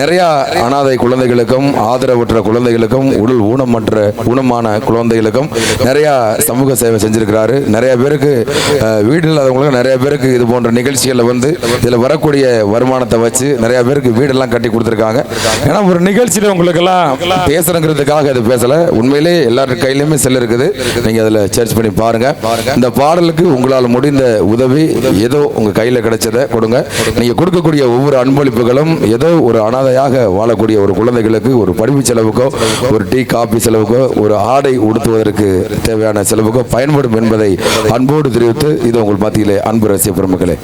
நிறைய அனாதை குழந்தைகளுக்கும் ஆதரவற்ற குழந்தைகளுக்கும் உடல் ஊனமற்ற ஊனமான குழந்தைகளுக்கும் நிறைய சமூக சேவை செஞ்சிருக்கிறாரு. நிறைய பேருக்கு வீடு இல்லாதவங்களுக்கு நிறைய பேருக்கு இது போன்ற நிகழ்ச்சிகளில் வந்து இதில் வரக்கூடிய வருமானத்தை வச்சு நிறைய பேருக்கு வீடெல்லாம் கட்டி கொடுத்துருக்காங்க. ஏன்னா ஒரு நிகழ்ச்சியில் உங்களுக்கெல்லாம் பேசுறங்கிறதுக்காக இது பேசல. உண்மையிலே எல்லாரும் கையிலுமே செல் இருக்குது. நீங்கள் அதில் சர்ச் பண்ணி பாருங்க. இந்த பாடலுக்கு உங்களால் முடிந்த உதவி ஏதோ உங்கள் கையில் கிடைச்சதை கொடுங்க. நீங்கள் கொடுக்கக்கூடிய ஒவ்வொரு அன்பளிப்புகளும் ஏதோ ஒரு அனாதையாக வாழக்கூடிய ஒரு குழந்தைகளுக்கு ஒரு படிப்பு செலவுக்கோ ஒரு டீ காபி செலவுக்கோ ஒரு ஆடை உடுத்துவதற்கு தேவையான செலவுக்கோ பயன்படும் என்பதை அன்போடு தெரிவித்து இது உங்கள் மத்தியிலே அன்பு ரசிக பெருமக்களே.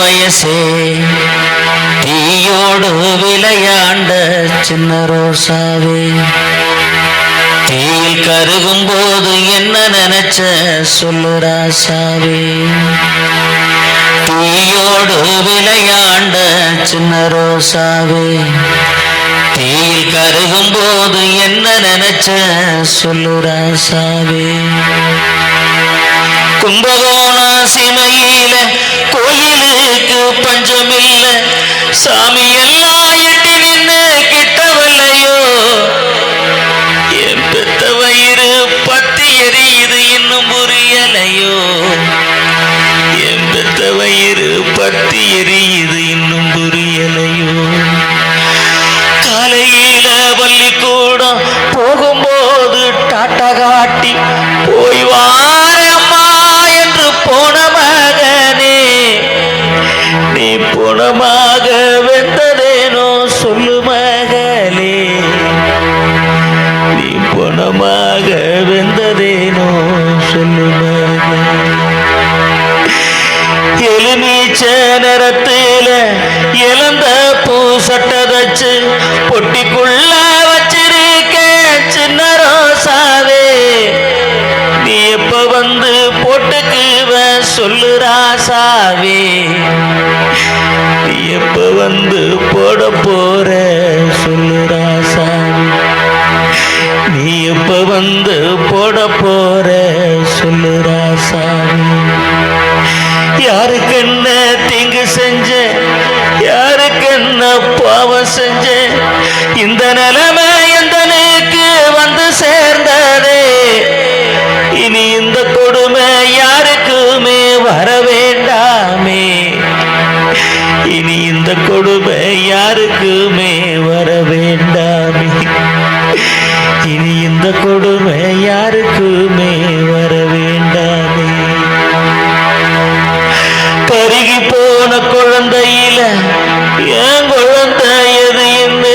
வயசே. தீயோடு விளையாண்ட சின்ன ரோசாவே. தீயில் கருகும் போது என்ன நினைச்ச சொல்லு ராசாவே தீயோடு விளையாண்ட சின்ன ரோசாவே. தீயில் கருகும் போது என்ன நினைச்ச சொல்லு ராசாவே கும்பகோணம் சிமையில கோயிலுக்கு இல்ல சாமி எல்லாம் எலுமிச்ச நிறத்தில இழந்த பூ சட்டை தச்சு பொட்டிக்குள்ள வச்சிருக்க சின்ன ரோசாவே. நீ எப்ப வந்து போட்டுக்குவ சொல்லு ராசாவே. நீ எப்ப வந்து போட போற சொல்லு ராசாவே. நீ எப்ப வந்து போட போற சொல்லு ராசாவே. யாருக்கு என்ன தீங்கு செஞ்சேன் யாருக்கு என்ன பாவம் செஞ்சேன் இந்த நிலைமை எந்தனுக்கு வந்து சேர்ந்ததே? இனி இந்த கொடுமை யாருக்குமே வர வேண்டாமே. இனி இந்த கொடுமை யாருக்கு போன குழந்தையில என் குழந்தை எது என்று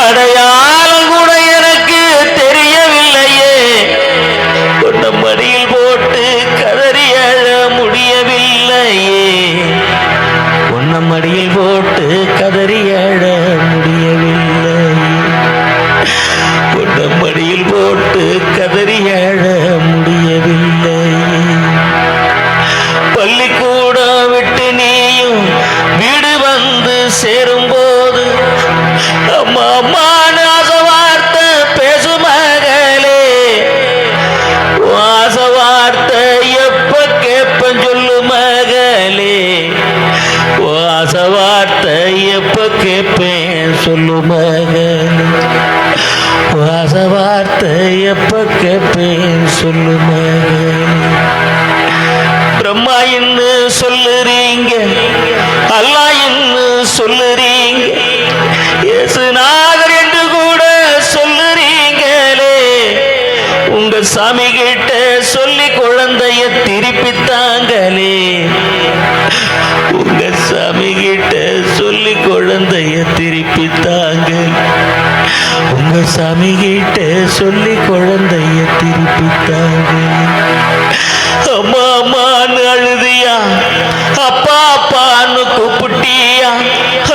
அடையாளம் கூட எனக்கு தெரியவில்லையே. கொண்ட மடியில் போட்டு கதறி அழ முடியவில்லையே. உன்ன மடியில் போட்டு கதறி சொல்லு மகன் வார்த்தை எப்ப கேட்பேன் சொல்லு பிரம்மா என்று சொல்லுறீங்க? அல்லா சொல்லுறீங்க? இயேசுநாதர் என்று சொல்லுறீங்களே. உங்க சாமி கிட்ட சொல்லி குழந்தைய திருப்பித்தாங்களே. திருப்பித்தாங்க உங்க சாமி கிட்ட சொல்லி குழந்தைய திருப்பித்தாங்க. அம்மா அம்மான்னு அழுதியா? அப்பா அப்பான்னு கூப்பிட்டியா?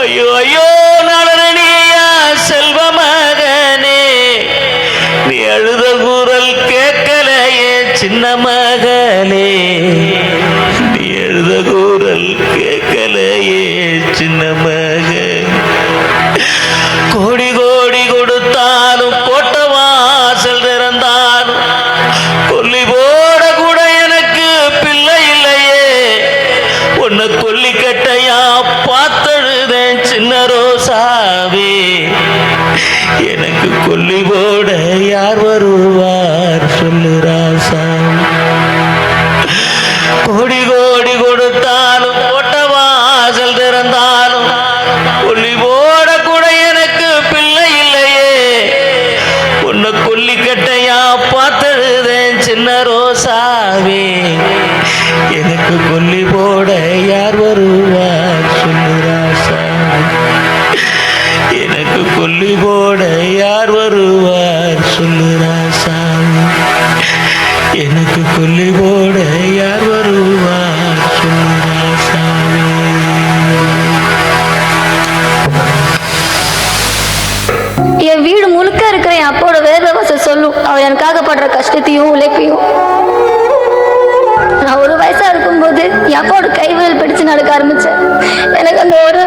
ஐயோ ஐயோ நலனியா செல்வ மகனே. நீ அழுத குரல் கேட்கலையே சின்ன மகனே நீ எழுத குரல் கேட்கலையே சின்ன சொல்லு ராசா. கோடி கோடி கொடுத்தாலும் போட்ட வாசல் திறந்தாலும் கொல்லி போட கூட எனக்கு பிள்ளை இல்லையே. உன்னை கொல்லி கட்டையா பார்த்தழுதேன் சின்ன ரோசாவே. எனக்கு கொல்லி போட யார் வருவார் சொல்லு ராசா. எனக்கு கொல்லி போட யார் வருவார் சொல்லி போட யார் வருவார் என் வீடு முழுக்க இருக்கிற என் அப்போட வேதவச சொல்லும். அவர் எனக்காக படுற கஷ்டத்தையும் உழைப்பையும். நான் ஒரு வயசா இருக்கும்போது என் அப்பாவோட கைவிரல் பிடிச்சு நடக்க ஆரம்பிச்சேன். எனக்கு அந்த ஒரு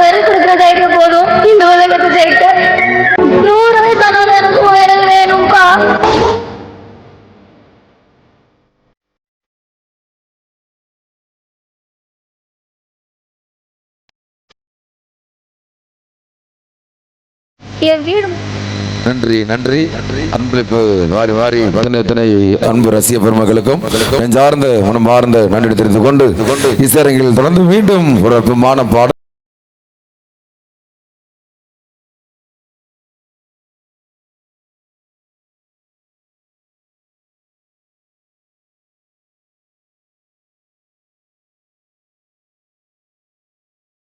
என் வீடு நன்றி நன்றி. அன்பளிப்பு வாரி வாரி பதினெத்தனை அன்பு ரசிக பெருமக்களுக்கும் நெஞ்சார்ந்த மனமார்ந்த நன்றி தெரிந்து கொண்டு இசையரங்கில் தொடர்ந்து மீண்டும் ஒரு அற்புதமான பாடல்